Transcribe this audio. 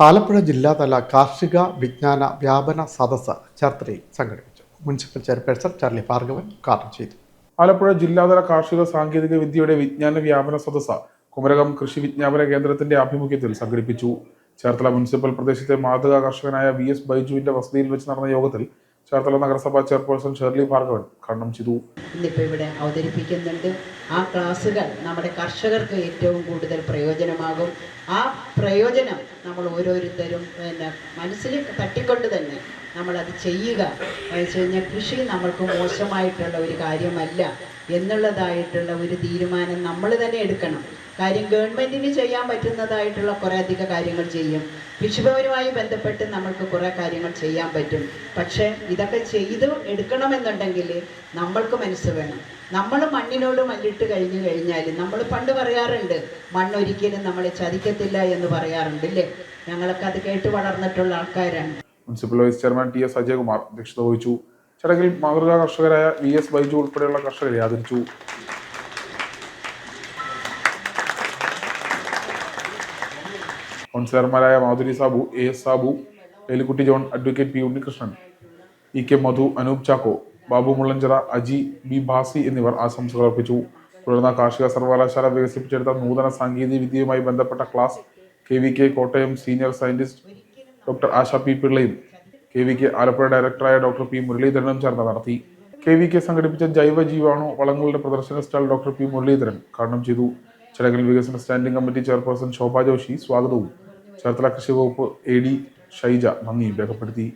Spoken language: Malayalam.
ആലപ്പുഴ ജില്ലാതല കാർഷിക വിജ്ഞാന വ്യാപന സദസ്സ് ചേർത്തലയിൽ സംഘടിപ്പിച്ചു. മുനിസിപ്പൽ ചെയർപേഴ്സൺ ചാർലി ഭാർഗവൻ ഉദ്ഘാടനം ചെയ്തു. ആലപ്പുഴ ജില്ലാതല കാർഷിക സാങ്കേതിക വിദ്യയുടെ വിജ്ഞാന വ്യാപന സദസ്സ് കുമരകം കൃഷി വിജ്ഞാപന കേന്ദ്രത്തിന്റെ ആഭിമുഖ്യത്തിൽ സംഘടിപ്പിച്ചു. ചേർത്തല മുനിസിപ്പൽ പ്രദേശത്തെ മാതൃകാ കർഷകനായ വി എസ് ബൈജുവിന്റെ വസതിയിൽ വെച്ച് നടന്ന യോഗത്തിൽ ചേർത്തല നഗരസഭാ ചെയർപേഴ്സൺ ഷെർലി ഭാർഗവൻ ഉദ്ഘാടനം ചെയ്തു. ഇന്നിപ്പോ ഇവിടെ അവതരിപ്പിക്കുന്നുണ്ട്. ആ ക്ലാസ്സുകൾ നമ്മുടെ കർഷകർക്ക് ഏറ്റവും കൂടുതൽ പ്രയോജനമാകും. ആ പ്രയോജനം നമ്മൾ ഓരോരുത്തരും പിന്നെ മനസ്സിൽ തട്ടിക്കൊണ്ട് തന്നെ നമ്മളത് ചെയ്യുക. എന്ന് വെച്ച് കഴിഞ്ഞാൽ കൃഷി നമ്മൾക്ക് മോശമായിട്ടുള്ള ഒരു കാര്യമല്ല എന്നുള്ളതായിട്ടുള്ള ഒരു തീരുമാനം നമ്മൾ തന്നെ എടുക്കണം. കാര്യം ഗവൺമെന്റിന് ചെയ്യാൻ പറ്റുന്നതായിട്ടുള്ള കുറേ അധിക കാര്യങ്ങൾ ചെയ്യും. കൃഷിഭവനുമായി ബന്ധപ്പെട്ട് നമ്മൾക്ക് കുറേ കാര്യങ്ങൾ ചെയ്യാൻ പറ്റും. പക്ഷേ ഇതൊക്കെ ചെയ്ത് എടുക്കണമെന്നുണ്ടെങ്കിൽ നമ്മൾക്ക് മനസ്സ് വേണം. നമ്മൾ മണ്ണിനോട് മല്ലിട്ട് കഴിഞ്ഞു കഴിഞ്ഞാൽ നമ്മൾ പണ്ട് പറയാറുണ്ട് മണ്ണൊരിക്കലും നമ്മളെ ചതിക്കത്തില്ല എന്ന് പറയാറുണ്ട് ഇല്ലേ? ഞങ്ങളൊക്കെ അത് കേട്ട് വളർന്നിട്ടുള്ള ആൾക്കാരാണ്. Municipal vice chairman T S Ajayakumar അധ്യക്ഷത വഹിച്ചു. ചടങ്ങിൽ മാതൃകാ കർഷകരായ വി എസ് ബൈജു ഉൾപ്പെടെയുള്ള കർഷകരെ ആദരിച്ചു. കൗൺസിലർമാരായ Madhuri Sabu A S Sabu Elikutty John advocate P Unnikrishnan E K Madhu Anoop Chacko Babu Mullanchira Aji B Bhasi എന്നിവർ ആശംസകൾ അർപ്പിച്ചു. തുടർന്ന് കാർഷിക സർവകലാശാല വികസിപ്പിച്ചെടുത്ത നൂതന സാങ്കേതിക വിദ്യയുമായി ബന്ധപ്പെട്ട class K V K Kottayam senior scientist doctor Asha P പിള്ളയും K V K Alappuzha ഡയറക്ടറായ ഡോക്ടർ പി മുരളീധരനും ചേർന്ന് നടത്തി. കെ വി കെ സംഘടിപ്പിച്ച ജൈവ ജീവാണു വളങ്ങളുടെ പ്രദർശന സ്റ്റാൾ ഡോക്ടർ പി മുരളീധരൻ ഉദ്ഘാടനം ചെയ്തു. ചടങ്ങിൽ വികസന standing committee chairperson Shobha Joshi സ്വാഗതവും. ചേർത്തല കൃഷി വകുപ്പ് എ ഡി ഷൈജ നന്ദിയും രേഖപ്പെടുത്തി.